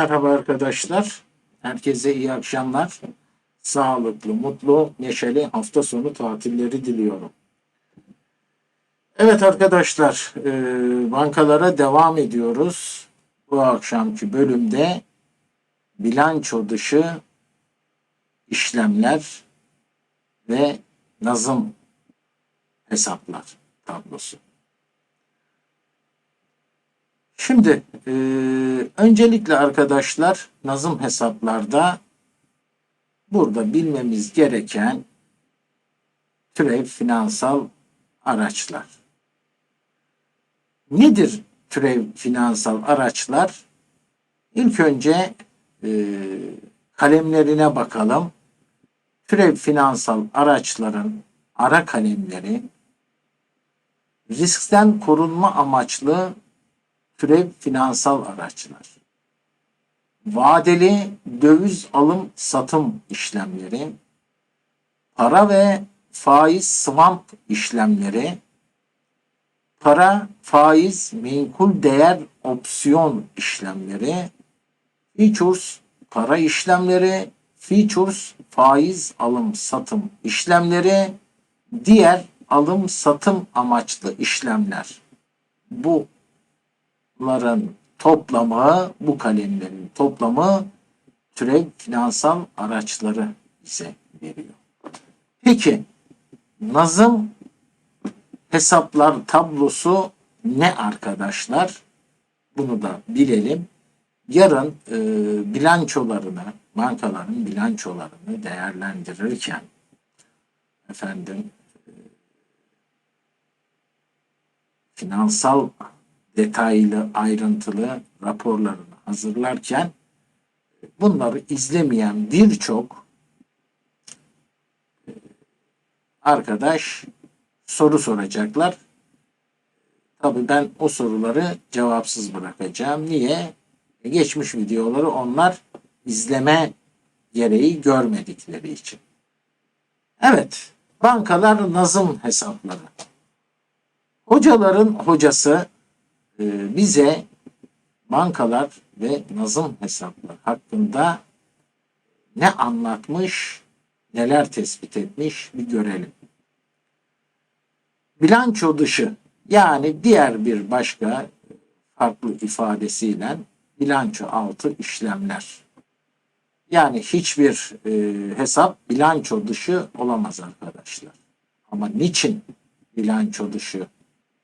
Merhaba arkadaşlar. Herkese iyi akşamlar. Sağlıklı, mutlu, neşeli hafta sonu tatilleri diliyorum. Evet arkadaşlar, e, bankalara devam ediyoruz. Bu akşamki bölümde bilanço dışı işlemler ve nazım hesaplar tablosu. Şimdi e, öncelikle arkadaşlar nazım hesaplarda burada bilmemiz gereken türev finansal araçlar. Nedir türev finansal araçlar? İlk önce e, kalemlerine bakalım. Türev finansal araçların ara kalemleri riskten korunma amaçlı türev finansal araçlar. Vadeli döviz alım satım işlemleri, para ve faiz swap işlemleri, para faiz menkul değer opsiyon işlemleri, futures para işlemleri, futures faiz alım satım işlemleri, diğer alım satım amaçlı işlemler. Bu bunların toplamı, bu kalemlerin toplamı türev finansal araçları bize veriyor. Peki nazım hesaplar tablosu ne arkadaşlar? Bunu da bilelim. Yarın e, bilançolarını, bankaların bilançolarını değerlendirirken efendim e, finansal detaylı, ayrıntılı raporlarını hazırlarken bunları izlemeyen birçok e, arkadaş soru soracaklar. Tabii ben o soruları cevapsız bırakacağım. Niye? E, Geçmiş videoları onlar izleme gereği görmedikleri için. Evet, bankalar nazım hesapları. Hocaların hocası bize bankalar ve nazım hesaplar hakkında ne anlatmış, neler tespit etmiş bir görelim. Bilanço dışı yani diğer bir başka farklı ifadesiyle bilanço altı işlemler. Yani hiçbir e, hesap bilanço dışı olamaz arkadaşlar. Ama niçin bilanço dışı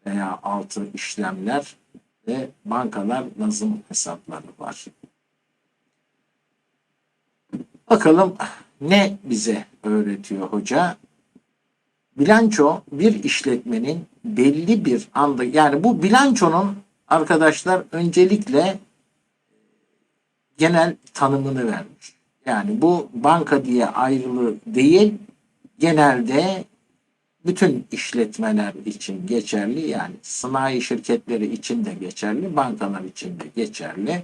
veya altı işlemler ve bankalar nazım hesapları var. Bakalım ne bize öğretiyor hoca? Bilanço bir işletmenin belli bir anda yani bu bilançonun arkadaşlar öncelikle genel tanımını vermiş. Yani bu banka diye ayrılı değil genelde bütün işletmeler için geçerli yani sanayi şirketleri için de geçerli, bankalar için de geçerli.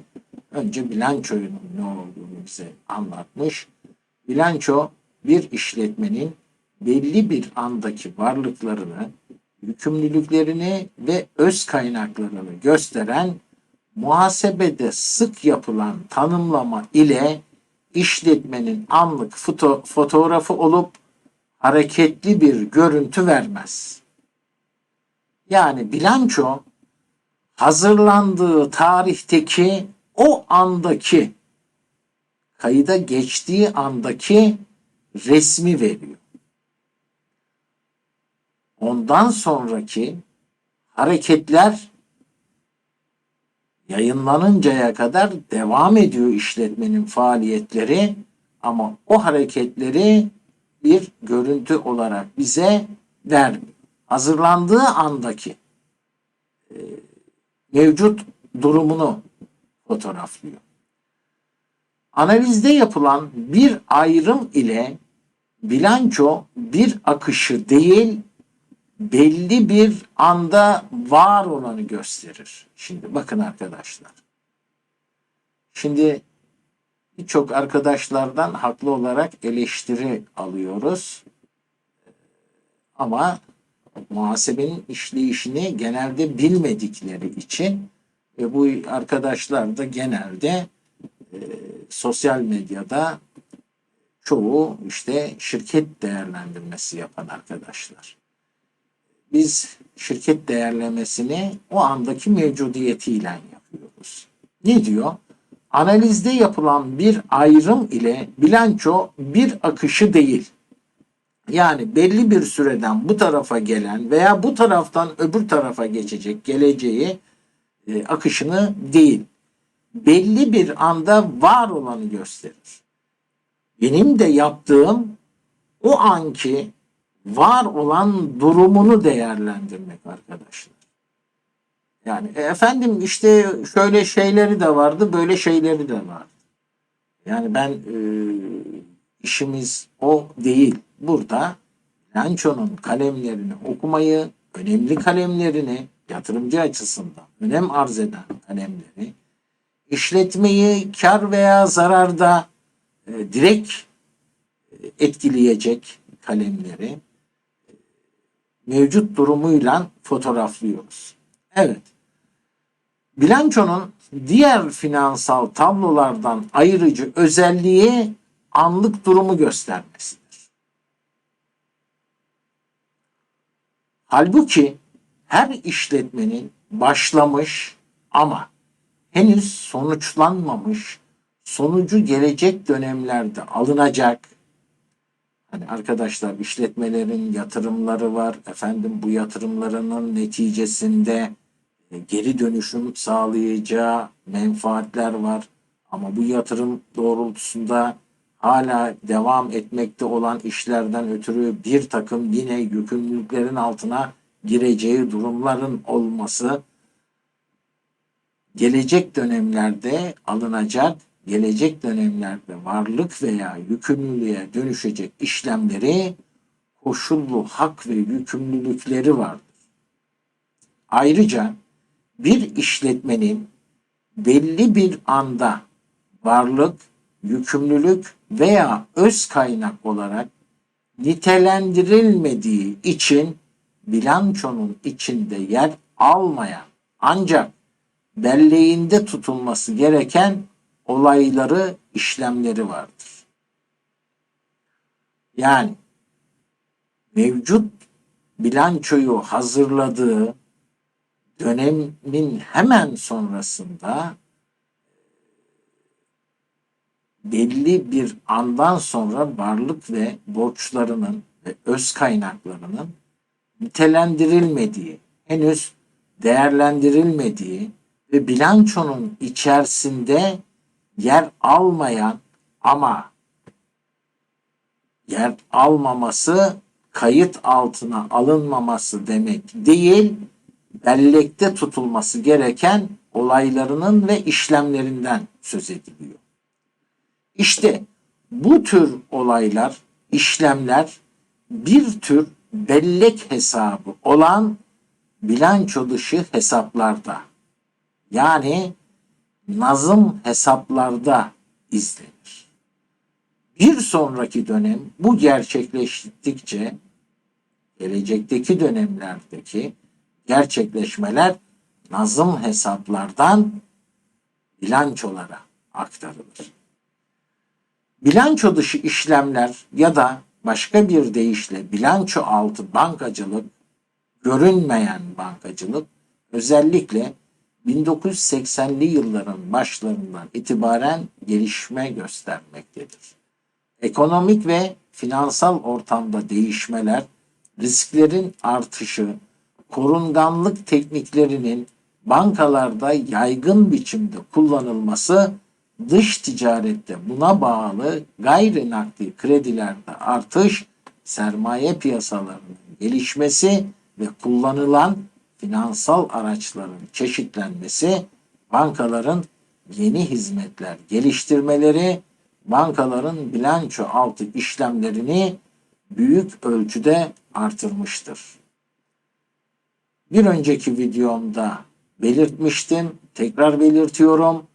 Önce bilançoyunun ne olduğunu bize anlatmış. Bilanço bir işletmenin belli bir andaki varlıklarını, yükümlülüklerini ve öz kaynaklarını gösteren muhasebede sık yapılan tanımlama ile işletmenin anlık foto, fotoğrafı olup hareketli bir görüntü vermez. Yani bilanço hazırlandığı tarihteki o andaki kayıda geçtiği andaki resmi veriyor. Ondan sonraki hareketler yayınlanıncaya kadar devam ediyor işletmenin faaliyetleri ama o hareketleri bir görüntü olarak bize vermiyor. Hazırlandığı andaki e, mevcut durumunu fotoğraflıyor. Analizde yapılan bir ayrım ile bilanço bir akışı değil belli bir anda var olanı gösterir. Şimdi bakın arkadaşlar. Şimdi birçok arkadaşlardan haklı olarak eleştiri alıyoruz. Ama muhasebenin işleyişini genelde bilmedikleri için ve bu arkadaşlar da genelde sosyal medyada çoğu işte şirket değerlendirmesi yapan arkadaşlar. Biz şirket değerlemesini o andaki mevcudiyetiyle yapıyoruz. Ne diyor? Analizde yapılan bir ayrım ile bilanço bir akışı değil. Yani belli bir süreden bu tarafa gelen veya bu taraftan öbür tarafa geçecek geleceği e, akışını değil. Belli bir anda var olanı gösterir. Benim de yaptığım o anki var olan durumunu değerlendirmek arkadaşlar. Yani e, efendim işte şöyle şeyleri de vardı, böyle şeyleri de vardı. Yani ben e, işimiz o değil. Burada Lanço'nun kalemlerini okumayı, önemli kalemlerini yatırımcı açısından önem arz eden kalemleri, işletmeyi kar veya zararda e, direkt e, etkileyecek kalemleri e, mevcut durumuyla fotoğraflıyoruz. Evet. Bilançonun diğer finansal tablolardan ayırıcı özelliği anlık durumu göstermesidir. Halbuki her işletmenin başlamış ama henüz sonuçlanmamış, sonucu gelecek dönemlerde alınacak. Hani arkadaşlar işletmelerin yatırımları var. Efendim bu yatırımlarının neticesinde geri dönüşüm sağlayacağı menfaatler var. Ama bu yatırım doğrultusunda hala devam etmekte olan işlerden ötürü bir takım yine yükümlülüklerin altına gireceği durumların olması gelecek dönemlerde alınacak, gelecek dönemlerde varlık veya yükümlülüğe dönüşecek işlemleri koşullu hak ve yükümlülükleri vardır. Ayrıca bir işletmenin belli bir anda varlık, yükümlülük veya öz kaynak olarak nitelendirilmediği için bilançonun içinde yer almayan ancak belleğinde tutulması gereken olayları, işlemleri vardır. Yani mevcut bilançoyu hazırladığı dönemin hemen sonrasında belli bir andan sonra varlık ve borçlarının ve öz kaynaklarının nitelendirilmediği, henüz değerlendirilmediği ve bilançonun içerisinde yer almayan ama yer almaması kayıt altına alınmaması demek değil, bellekte tutulması gereken olaylarının ve işlemlerinden söz ediliyor. İşte bu tür olaylar, işlemler bir tür bellek hesabı olan bilanço dışı hesaplarda yani nazım hesaplarda izlenir. Bir sonraki dönem bu gerçekleştikçe gelecekteki dönemlerdeki gerçekleşmeler nazım hesaplardan bilançolara aktarılır. Bilanço dışı işlemler ya da başka bir deyişle bilanço altı bankacılık, görünmeyen bankacılık özellikle 1980'li yılların başlarından itibaren gelişme göstermektedir. Ekonomik ve finansal ortamda değişmeler, risklerin artışı, korunganlık tekniklerinin bankalarda yaygın biçimde kullanılması dış ticarette buna bağlı gayri nakdi kredilerde artış, sermaye piyasalarının gelişmesi ve kullanılan finansal araçların çeşitlenmesi, bankaların yeni hizmetler geliştirmeleri, bankaların bilanço altı işlemlerini büyük ölçüde artırmıştır. Bir önceki videomda belirtmiştim, tekrar belirtiyorum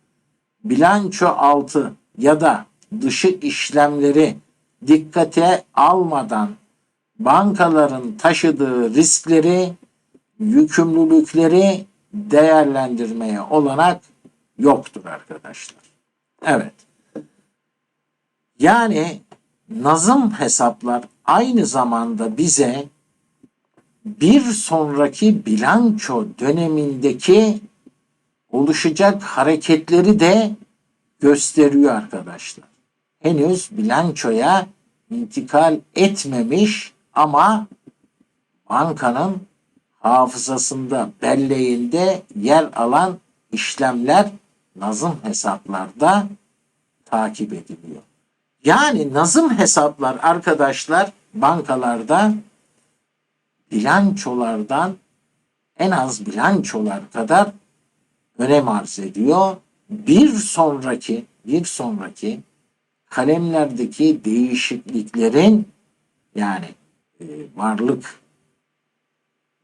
bilanço altı ya da dışı işlemleri dikkate almadan bankaların taşıdığı riskleri, yükümlülükleri değerlendirmeye olanak yoktur arkadaşlar. Evet. Yani nazım hesaplar aynı zamanda bize bir sonraki bilanço dönemindeki oluşacak hareketleri de gösteriyor arkadaşlar. Henüz bilançoya intikal etmemiş ama bankanın hafızasında, belleğinde yer alan işlemler nazım hesaplarda takip ediliyor. Yani nazım hesaplar arkadaşlar bankalarda bilançolardan en az bilançolar kadar önem arz ediyor. Bir sonraki bir sonraki kalemlerdeki değişikliklerin yani e, varlık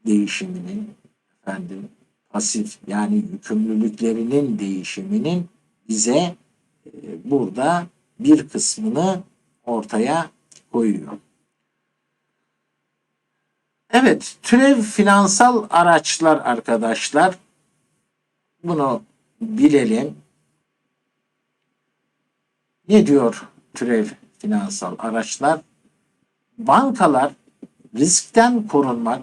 değişiminin efendim pasif yani yükümlülüklerinin değişiminin bize e, burada bir kısmını ortaya koyuyor. Evet, türev finansal araçlar arkadaşlar. Bunu bilelim. Ne diyor türev finansal araçlar? Bankalar riskten korunmak,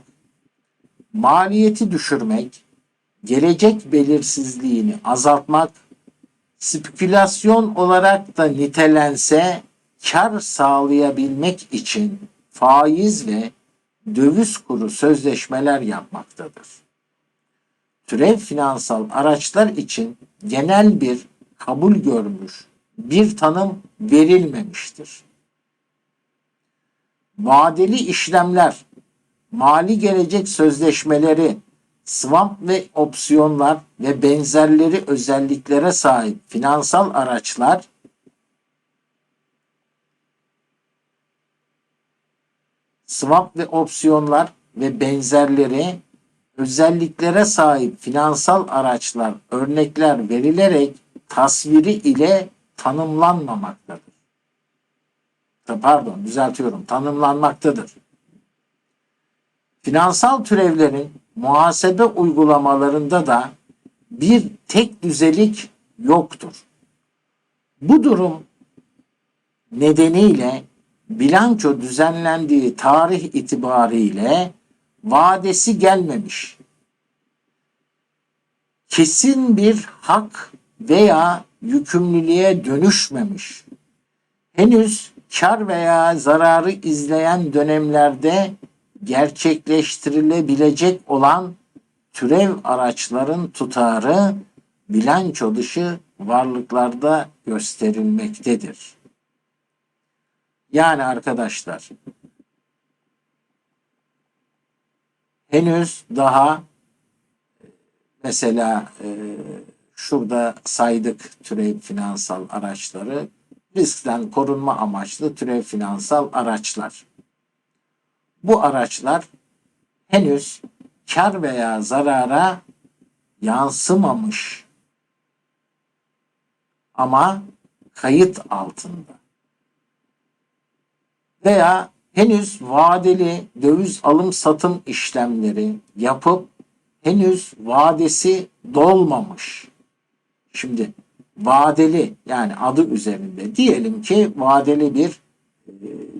maliyeti düşürmek, gelecek belirsizliğini azaltmak, spekülasyon olarak da nitelense kar sağlayabilmek için faiz ve döviz kuru sözleşmeler yapmaktadır. Türev finansal araçlar için genel bir kabul görmüş bir tanım verilmemiştir. Vadeli işlemler, mali gelecek sözleşmeleri, swap ve opsiyonlar ve benzerleri özelliklere sahip finansal araçlar swap ve opsiyonlar ve benzerleri özelliklere sahip finansal araçlar örnekler verilerek tasviri ile tanımlanmamaktadır. Pardon düzeltiyorum tanımlanmaktadır. Finansal türevlerin muhasebe uygulamalarında da bir tek düzelik yoktur. Bu durum nedeniyle bilanço düzenlendiği tarih itibariyle vadesi gelmemiş. Kesin bir hak veya yükümlülüğe dönüşmemiş. Henüz kar veya zararı izleyen dönemlerde gerçekleştirilebilecek olan türev araçların tutarı bilanço dışı varlıklarda gösterilmektedir. Yani arkadaşlar henüz daha mesela e, şurada saydık türev finansal araçları riskten korunma amaçlı türev finansal araçlar. Bu araçlar henüz kar veya zarara yansımamış ama kayıt altında veya henüz vadeli döviz alım satım işlemleri yapıp henüz vadesi dolmamış. Şimdi vadeli yani adı üzerinde diyelim ki vadeli bir e,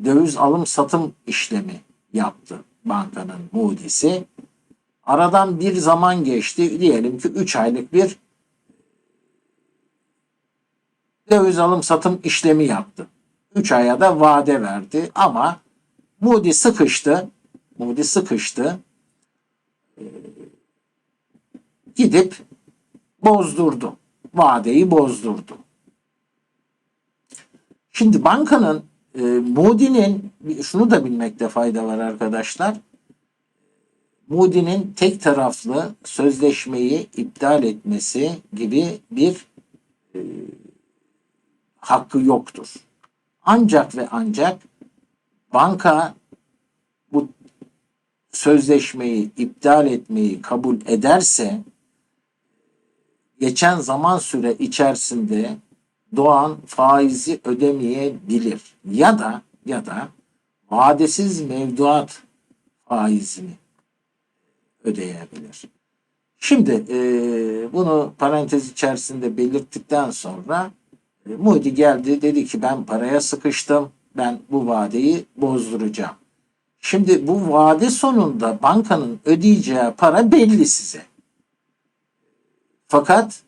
döviz alım satım işlemi yaptı bankanın mudisi. Aradan bir zaman geçti diyelim ki 3 aylık bir döviz alım satım işlemi yaptı. 3 aya da vade verdi ama Moody sıkıştı. Moody sıkıştı. Ee, gidip bozdurdu. Vadeyi bozdurdu. Şimdi bankanın e, Moody'nin şunu da bilmekte fayda var arkadaşlar. Moody'nin tek taraflı sözleşmeyi iptal etmesi gibi bir e, hakkı yoktur. Ancak ve ancak banka bu sözleşmeyi iptal etmeyi kabul ederse geçen zaman süre içerisinde doğan faizi ödemeyebilir ya da ya da vadesiz mevduat faizini ödeyebilir. Şimdi e, bunu parantez içerisinde belirttikten sonra Moody geldi dedi ki ben paraya sıkıştım. Ben bu vadeyi bozduracağım. Şimdi bu vade sonunda bankanın ödeyeceği para belli size. Fakat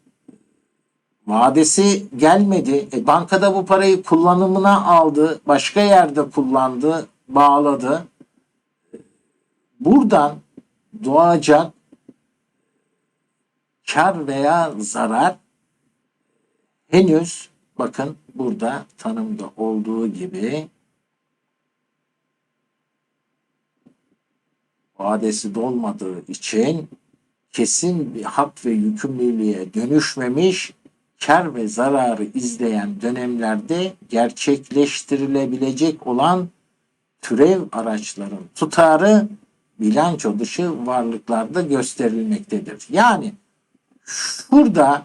vadesi gelmedi. E, bankada bu parayı kullanımına aldı, başka yerde kullandı, bağladı. Buradan doğacak kar veya zarar henüz bakın burada tanımda olduğu gibi vadesi dolmadığı için kesin bir hak ve yükümlülüğe dönüşmemiş kar ve zararı izleyen dönemlerde gerçekleştirilebilecek olan türev araçların tutarı bilanço dışı varlıklarda gösterilmektedir. Yani şurada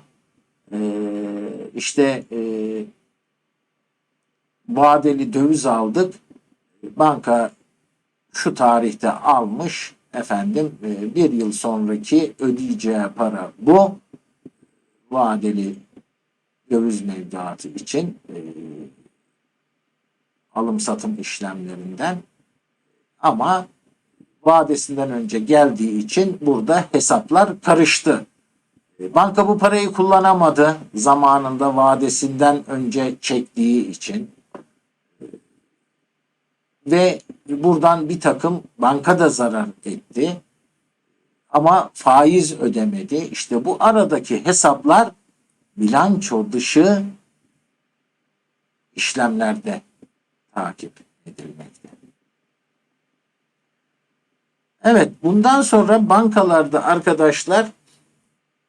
işte e, vadeli döviz aldık. Banka şu tarihte almış efendim e, bir yıl sonraki ödeyeceği para bu vadeli döviz mevduatı için e, alım satım işlemlerinden ama vadesinden önce geldiği için burada hesaplar karıştı. E, Banka bu parayı kullanamadı zamanında vadesinden önce çektiği için ve buradan bir takım banka da zarar etti. Ama faiz ödemedi. İşte bu aradaki hesaplar bilanço dışı işlemlerde takip edilmekte. Evet, bundan sonra bankalarda arkadaşlar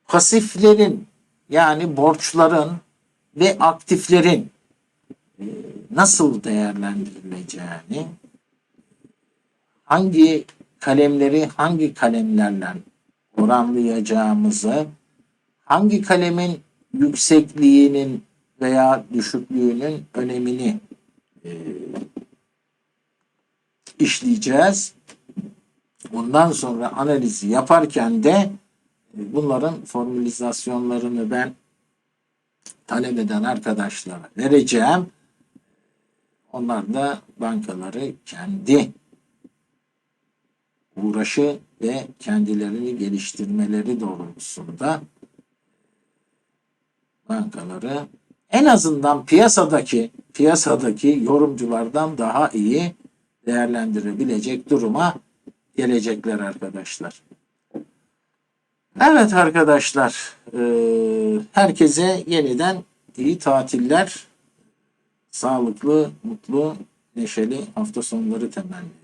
pasiflerin yani borçların ve aktiflerin e, nasıl değerlendirileceğini, hangi kalemleri hangi kalemlerle oranlayacağımızı, hangi kalemin yüksekliğinin veya düşüklüğünün önemini e, işleyeceğiz. Bundan sonra analizi yaparken de bunların formülizasyonlarını ben talep eden arkadaşlara vereceğim. Onlar da bankaları kendi uğraşı ve kendilerini geliştirmeleri doğrultusunda bankaları en azından piyasadaki piyasadaki yorumculardan daha iyi değerlendirebilecek duruma gelecekler arkadaşlar. Evet arkadaşlar, eee, herkese yeniden iyi tatiller, sağlıklı, mutlu, neşeli hafta sonları temenni